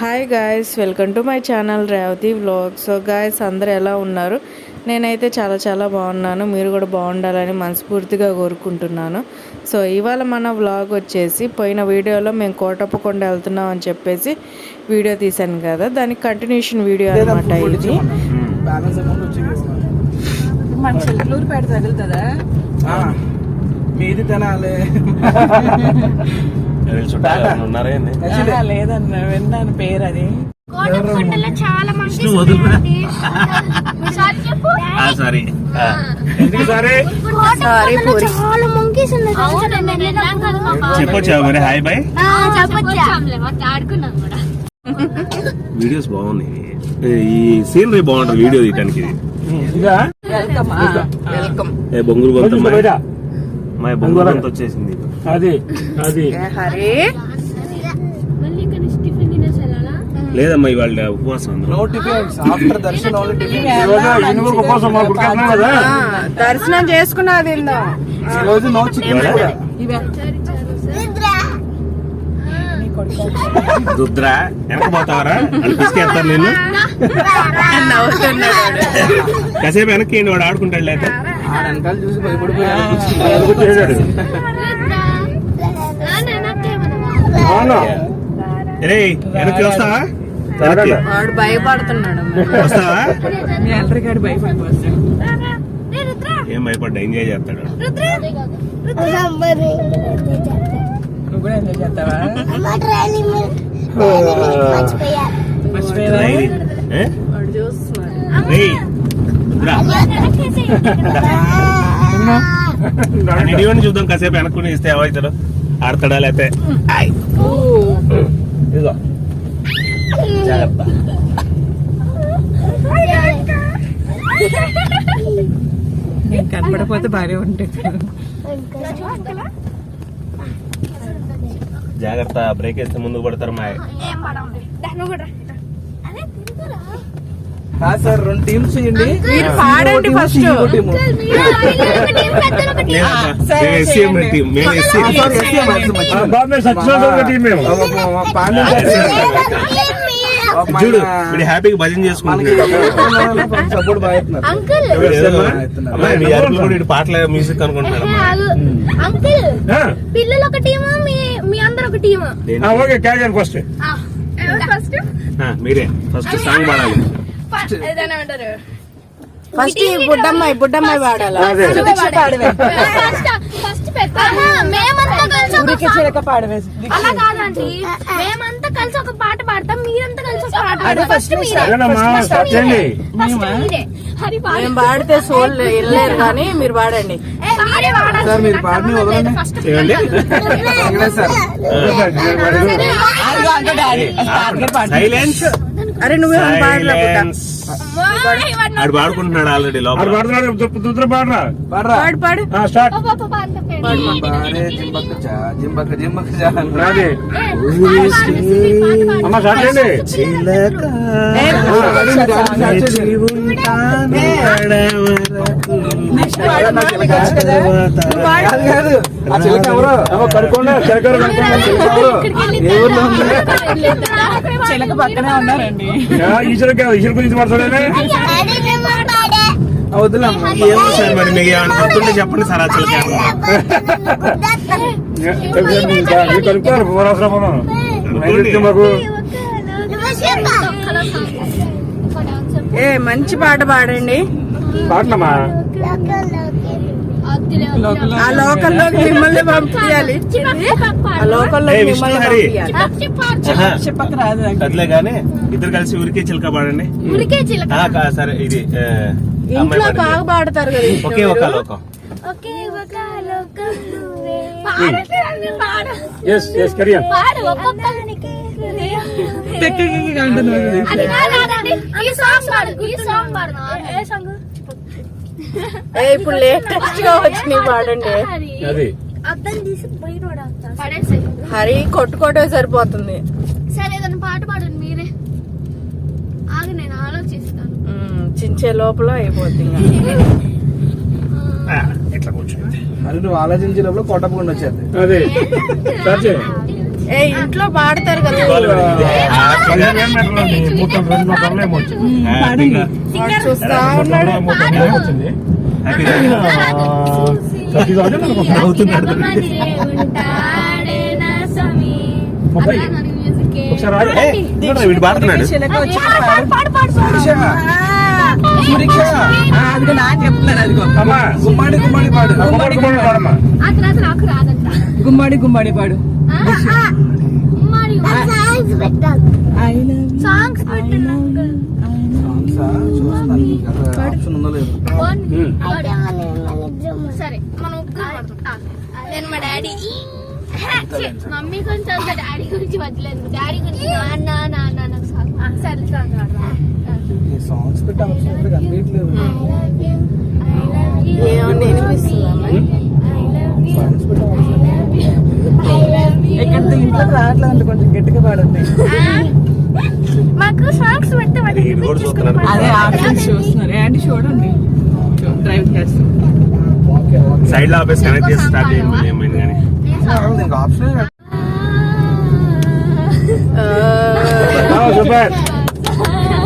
Hi guys welcome to my channel Revathi vlog so guys అందరూ ఎలా ఉన్నారు? నేనైతే చాలా చాలా బాగున్నాను. మీరు కూడా బాగుండాలని మనస్ఫూర్తిగా కోరుకుంటున్నాను. సో ఇవాళ మన వ్లాగ్ వచ్చేసి పోయిన వీడియోలో మేము కోటప్పకొండ వెళ్తున్నాం అని చెప్పేసి వీడియో తీశాను కదా. దానికి కంటిన్యూషన్ వీడియో అనమాట ఇది. మీది తినాలి. ఆహా, లేదన్న విన్నాను పేరు అది. సారీ చెప్పొచ్చా మరి? Hi bye. వీడియోస్ బాగున్నాయి. ఈ సీనరీ బాగుంటుంది వీడియో ఇదా వెల్కమ్ వెల్కమ్ ఏ బొంగురు బొంత కొంచెం బయట. మా బొంగురు. బొంత వచ్చేసింది అది అది. హరి? లేదమ్మా ఇవాళ ఉపవాసం దర్శన్ ఈ రోజు నో చికెన్ ఇవే. రుద్రా. వెనక పోతావరా? అని పిసికేస్తాను నేను కాసేపు వెనక్కి వాడు ఆడుకుంటాడు ఆ వెనకాల చూసి భయపడిపోయాడు. వస్తావా. వాడు భయపడుతున్నాడు. వస్తావా? మీ అందరి కాడి భయపడిపోతాడు. ఏం భయపడ్డా? ఎంజాయ్ చేస్తాడు. నువ్వు కూడా ఎంజాయ్ చేస్తావా? వాడు చూస్తున్నాడు. ఇడియోని చూద్దాం కాసేపు వెనక్కుని ఇస్తే ఏమవుతాడు ఆడతాడా లేకపోతే. ఇదిగో. కనపడపోతే బాగానే ఉంటుంది జాగ్రత్త బ్రేక్ వేస్తే ముందుకు పడతారు మా కాదు సార్ రెండు టీమ్స్ చేయండి మీరు పాడండి ఫస్ట్ చూడు వీడు హ్యాపీగా భజన చేసుకుంటున్నాడు పాటల మ్యూజిక్ అనుకుంటున్నాడు అమ్మా. అంకుల్ పిల్లలు ఒక టీము మీ మీ అందరు ఒక టీము దేని- ఓకే క్యారియర్ ఫస్ట్ ఫస్ట్ ఆ, మీరే ఫస్ట్ సాంగ్ పాడాలి. ఏదైనా అంటారు ఫస్ట్ ఈ బుడ్డమ్మాయి బుడ్డమ్మాయి పాడాలా ఫస్ట్ పాడవే ఊరికే చిలక అలా కాదండి మేమంతా కలిసి ఒక పాట పాడతాం మీరంతా కలిసి ఒక పాట అదే పాడతాం ఫస్ట్ మీరే సరేనమ్మా, First start మీరే. చేయండి. First మీరే. హరి పాడు. మేము పాడితే సోల్ వెళ్ళలేరు కానీ మీరు పాడండి ఏ, మీరే పాడాలి. సార్, మీరు పాడిని వదలండి. First ఏమండి వెంకటేష్ సార్ సైలెన్స్ అరే నువ్వే పాడలా బుడ్డ సైలెన్స్ ఆడు పాడుకుంటున్నాడు ఆల్రెడీ లోపల. పాడరా. పాడు. పాడు స్టార్ట్ జింబక్క జింబక్క ఏ, అమ్మ స్టార్ట్ చేయండి. చిలక చిలక ఎవరు? కనుక్కోండి చిలక ఎవరు కనుక్కోండి చిలక ఎవరు? చిలక పక్కనే ఉన్నారండి. ఆ, వద్దులేమ్మా ఏమో సార్ మరి? మీకు ఏమైనా గుర్తుంటే చెప్పండి సార్ ఆ చిలక ఏ మంచి పాట పాడండి. పాటనమ్మా ఆ లోకల్లోకి మిమ్మల్ని పంపించాలి ఆ రాదు అట్లే గానీ ఇద్దరు కలిసి ఊరికే చిలక పాడండి ఉరికే చిలక. సరే ఇది ఇంట్లో. బాగా పాడతారు కదా ఒకే ఒక లోకం. ఒకే ఒక లోకం నువ్వే. పాడట్లేదండి, పాడు. ఎస్ ఎస్ కరియన్ పాడు, ఒక్కొక్కరికి అంటున్నారు అది కాదండి. ఈ సాంగ్ పాడు ఈ సాంగ్ పాడు ఏ సాంగ్ ఇప్పుడు లేటెస్ట్గా వచ్చినాయి పాడండి అది. హరి కొట్టుకోవటమే సరిపోతుంది. సరే ఏదైనా పాట పాడండి మీరే. ఆగి నేను ఆలోచిస్తాను. చించే లోపల అయిపోతుంది ఇట్లా కూర్చోండి. అది నువ్వు ఆలోచించే లోపల కొట్టకుండా వచ్చేది అదే. ఏ ఇంట్లో పాడతారు కదా. చూస్తా. ఒకసారి పాడుతున్నాడు. చిలక వచ్చి పాడు, పాడు, పాడు, పాడు, పాడు. అదిగో నా చెప్తున్నాడు అదిగో. అమ్మా. గుమ్మడి గుమ్మడి పాడు. గుమ్మడి గుమ్మడి పాడమ్మా. ఆ తర్వాత నాకు రాదంట. గుమ్మడి గుమ్మడి పాడు. సాంగ్స్ సరే మనం. నేను మా డాడీ. మమ్మీ కొంచెం అంత డాడీ గురించి వదిలేదు డాడీ గురించి నాన్న నాన్న నాకు సాంగ్ ఆ, సరే సాంగ్ సాంగ్స్ పెట్టి అవసరం కనిపించలేదు ఏమన్నా ఇక్కడ ఇంట్లో రావట్లేదు అంటే కొంచెం గట్టిగా పాడండి. మాకు సాంగ్స్ పెడితే అదే ఆప్షన్స్ చూస్తున్నారు. ఏంటి చూడండి. డ్రైవ్ చేస్తాం. సైడ్లో ఆపేసి కనెక్ట్ చేసి స్టార్ట్ చేయండి ఏమైంది కానీ. సూపర్.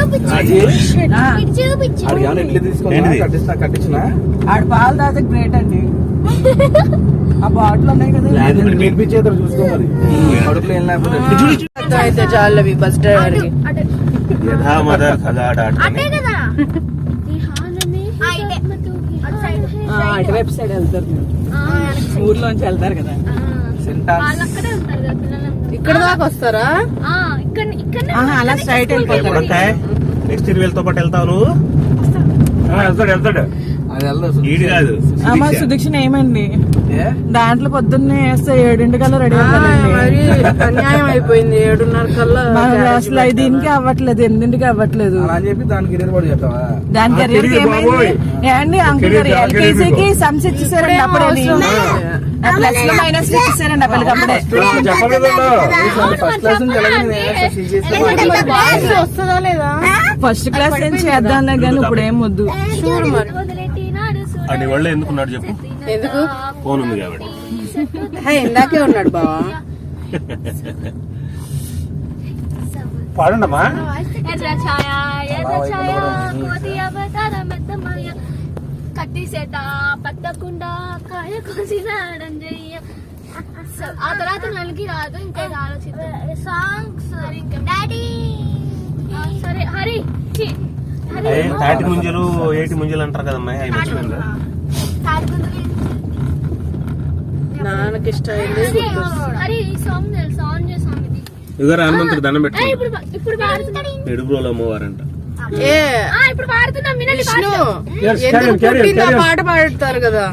చూపించు. మీరు చూపించు. ఏంటిది? ఆడు పాలు తాగితే గ్రేట్ అండి. ఆ బాటిల్ ఉన్నాయి కదా. లేదు, మరి నేను- అయితే చాలవి బస్ డ్రైవర్కి. అటే. యథా మద కదా ఆట అటే ఆడుకొని. కదా. ఈ హాలనే అటు సైడ్. అటువైపు సైడ్. వెళ్తారు మీరు. ఊర్లోంచి వెళ్తారు కదా. ఇక్కడ దాకా వస్తారా? అలా స్ట్రైట్ వస్తాయి? నెక్స్ట్ ఇయర్ వీళ్ళతో పాటు వెళ్తావు నువ్వు వెళ్తాడు వెళ్తాడు. ఈడు కాదు. అమ్మ సుదీక్ష. సుదీక్షణ ఏమండి దాంట్లో పొద్దున్నే వేస్తే ఏడింటికల్లా రెడీ అవుతారండి అన్యాయం అయిపోయింది ఏడున్నర కల్లా అసలు దీనికి అవ్వట్లేదు ఎనిమిదింటికి అవ్వట్లేదు. దానికి దాని బాబోయ్. ఏండి అంకుల్ గారు ఎల్కేజీకి. సమ్స్ ఇచ్చేసారండి అప్పుడే ప్లస్లో మైనస్ ఇచ్చేసారండి అప్పటికి అప్పుడే. ఫస్ట్ క్లాస్ నుంచి ఎలాగో నేను సిజిఎస్ వస్తుందా లేదా? ఫస్ట్ క్లాస్ నుంచి చేద్దాంలే కానీ ఇప్పుడు ఏం వద్దు. వదిలేటినాడు అని వాళ్ళు ఎందుకున్నాడు చెప్పు. ఎందుకు? ఫోన్ ఉంది కాబట్టి ఇందాకే ఉన్నాడు బావా. పాడండమ్మా. ఎర్ర ఛాయ ఎర్ర ఛాయ కోతి అవతార మెత్తమయ్య కత్తి సేట పట్టకుండా కాయ కోసినాడంజయ్య స- ఆ తర్వాత నలికి రాదు ఇంకా ఆలోచిద్దాం సాంగ్స్ డాడీ సరే హరి తాటి ముంజలు ఏటి ముంజలు అంటారు కదమ్మా అవి మర్చిపోయింది. నాన్నకి ఇష్టమైంది హరి, హరి ఈ సాంగ్ తెలుసు? ఆన్ చేసి సాంగ్ ఇది. ఇదిగో హనుమంతుడు దండం ఎడుపులో అమ్మవారంట. ఏ? విష్ణు. ఎందుకు పుట్టింది. పాట పాడతారు కదా.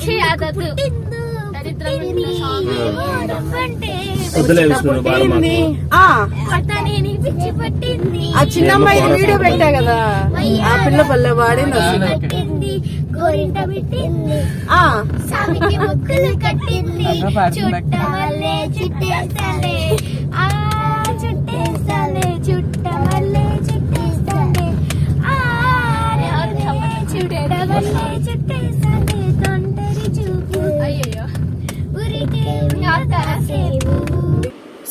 ఆ. పట్టనేని పిచ్చి పట్టింది. ఆ చిన్న అమ్మాయి వీడియో పెట్టా కదా. ఆ పిల్ల పల్లె పాడింది అసలు గోరింట పెట్టింది. ఆ. సామికి ముక్కులు కట్టింది. చుట్టమల్లే చుట్టేస్తాలే. ఆ చుట్టేస్తాలే చుట్టమల్లే చుట్టేస్తాలే. ఆ చుట్టమల్లే చుట్టేస్తాలే. తొందరి చూపు. అయ్యయ్యో. ఊరికే కాసేపు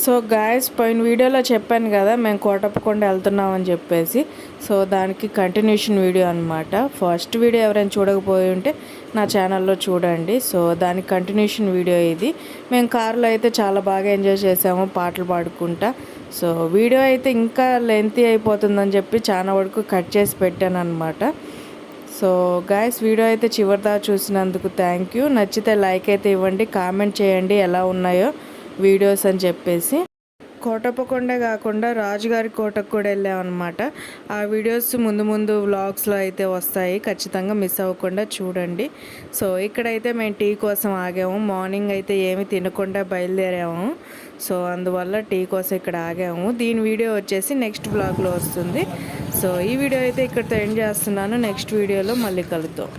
సో గాయస్ పోయిన వీడియోలో చెప్పాను కదా మేము కోటప్పకొండ వెళ్తున్నామని చెప్పేసి. సో దానికి కంటిన్యూషన్ వీడియో అనమాట ఫస్ట్ వీడియో ఎవరైనా చూడకపోయి ఉంటే నా ఛానల్లో చూడండి. సో దానికి కంటిన్యూషన్ వీడియో ఇది. మేము కారులో అయితే చాలా బాగా ఎంజాయ్ చేసాము పాటలు పాడుకుంటా. సో వీడియో అయితే ఇంకా లెంతీ అయిపోతుందని చెప్పి చాలా వరకు కట్ చేసి పెట్టాను అనమాట సో గాయస్ వీడియో అయితే చివరిదా చూసినందుకు థ్యాంక్ యూ నచ్చితే లైక్ అయితే ఇవ్వండి కామెంట్ చేయండి ఎలా ఉన్నాయో. వీడియోస్ అని చెప్పేసి. కోటప్పకొండ కాకుండా రాజుగారి కోటకు కూడా వెళ్ళామన్నమాట ఆ వీడియోస్ ముందు ముందు వ్లాగ్స్లో అయితే వస్తాయి. ఖచ్చితంగా మిస్ అవ్వకుండా చూడండి. సో ఇక్కడైతే మేము టీ కోసం ఆగాము. మార్నింగ్ అయితే ఏమి తినకుండా బయలుదేరాము. సో అందువల్ల టీ కోసం ఇక్కడ ఆగాము. దీని వీడియో వచ్చేసి నెక్స్ట్ బ్లాగ్లో వస్తుంది. సో ఈ వీడియో అయితే ఇక్కడితో ఎండ్ చేస్తున్నాను. నెక్స్ట్ వీడియోలో మళ్ళీ కలుద్దాం.